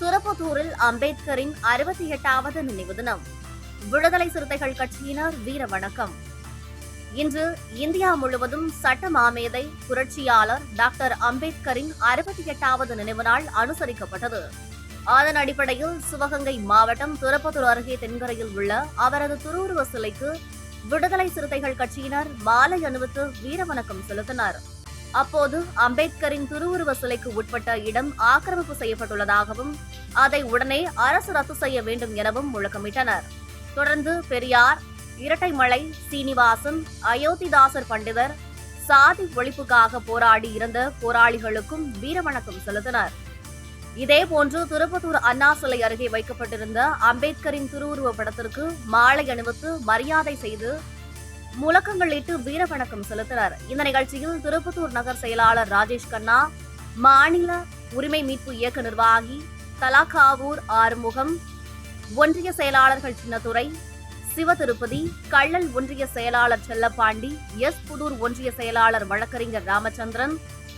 திருப்பத்தூரில் அம்பேத்கரின் அறுபத்தி எட்டாவது நினைவு தினம். விடுதலை சிறுத்தைகள் கட்சியினர் வீர வணக்கம். இன்று இந்தியா முழுவதும் சட்ட மாமேதை புரட்சியாளர் டாக்டர் அம்பேத்கரின் அறுபத்தி எட்டாவது நினைவு நாள் அனுசரிக்கப்பட்டது. அதன் அடிப்படையில் சிவகங்கை மாவட்டம் திருப்பத்தூர் அருகே தென்கரையில் உள்ள அவரது திருவுருவ சிலைக்கு விடுதலை சிறுத்தைகள் கட்சியினர் மாலை அணிவித்து வீரவணக்கம் செலுத்தினர். அப்போது அம்பேத்கரின் திருவுருவ சிலைக்கு உட்பட்ட இடம் ஆக்கிரமிப்பு செய்யப்பட்டுள்ளதாகவும் அதை உடனே அரசு ரத்து செய்ய வேண்டும் எனவும் முழக்கமிட்டனர். தொடர்ந்து பெரியார் இரட்டைமலை சீனிவாசன் அயோத்திதாசர் பண்டிதர் சாதி ஒழிப்புக்காக போராடி இருந்த போராளிகளுக்கும் வீரவணக்கம் செலுத்தினர். இதேபோன்று திருப்பத்தூர் அண்ணா சிலை அருகே வைக்கப்பட்டிருந்த அம்பேத்கரின் திருவுருவ படத்திற்கு மாலை அணிவித்து மரியாதை செய்து முழக்கங்களிட்டு வீரவணக்கம் செலுத்தினர் இந்த நிகழ்ச்சியில் திருப்பத்தூர் நகர் செயலாளர் ராஜேஷ் கண்ணா மாநில உரிமை மீட்பு இயக்க நிர்வாகி தலாக்காவூர் ஆறுமுகம் ஒன்றிய செயலாளர்கள் சின்னத்துறை சிவ திருப்பதி கள்ளல் ஒன்றிய செயலாளர் செல்லப்பாண்டி எஸ் புதூர் ஒன்றிய செயலாளர் வழக்கறிஞர் ராமச்சந்திரன்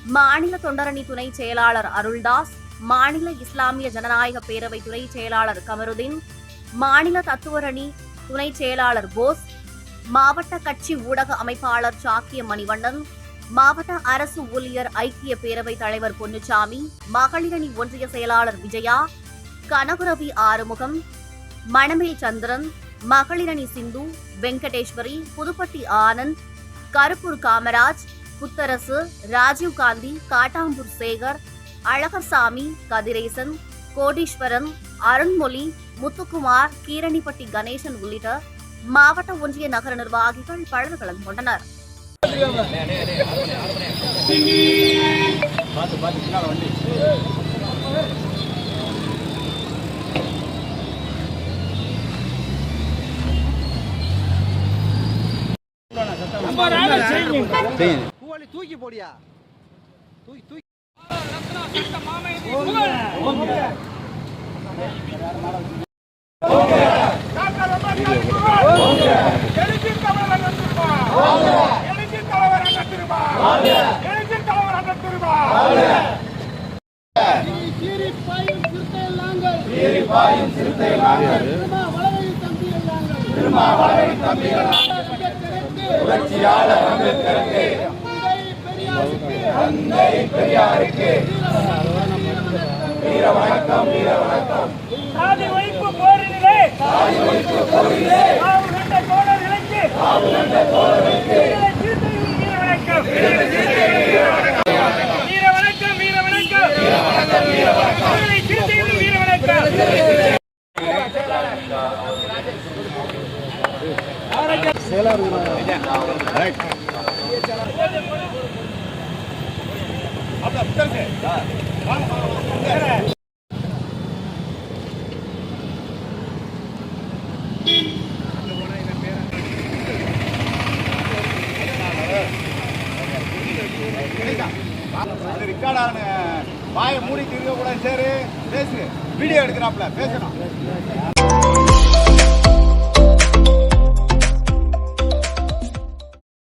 மாநில தொண்டரணி துணை செயலாளர் அருள்தாஸ் மாநில இஸ்லாமிய ஜனநாயக பேரவை துணை செயலாளர் கமருதீன் மாநில தத்துவரணி துணை செயலாளர் போஸ் மாவட்ட கட்சி ஊடக அமைப்பாளர் சாக்கிய மணிவண்ணன் மாவட்ட அரசு ஊழியர் ஐக்கிய பேரவை தலைவர் பொன்னுச்சாமி மகளிரணி ஒன்றிய செயலாளர் விஜயா கனகுரவி ஆறுமுகம் மணமேல் சந்திரன் மகளிரணி சிந்து வெங்கடேஸ்வரி புதுப்பட்டி ஆனந்த் கருப்பூர் காமராஜ் புத்தரசு ராஜீவ்காந்தி காட்டாம்பூர் சேகர் அழகர்சாமி கதிரேசன் கோடீஸ்வரன் அருண்மொழி முத்துக்குமார் கீரணிப்பட்டி கணேசன் உள்ளிட்ட மாவட்ட ஒன்றிய நகர நிர்வாகிகள் பலர் கலந்து கொண்டனர். தூக்கி போடியா? தூக்கி தூக்கி. எழுச்சி நாங்கள் சீரிப்பாயும் சிறுத்தையில் நாங்கள் திருமா வளவை புரட்சியாளர் அம்பேத்கருக்கு தந்தை பெரியாருக்கு வீர வணக்கம் வீர வணக்கம் சாதி ஒழிப்பு போரிலே சாதி ஒழிப்பு போரிலே காவு கண்ட இலக்கு காவு கண்ட தோழர் இலக்கு வீர வணக்கம் வீர வணக்கம் வீர வணக்கம் வீர வணக்கம் வீர வணக்கம் சிறுத்தையில் வீர வணக்கம் அது ஆன வாயை மூடிட்டு இருக்க கூடாது சரி பேசு. வீடியோ எடுக்கிறாப்ல பேசணும்.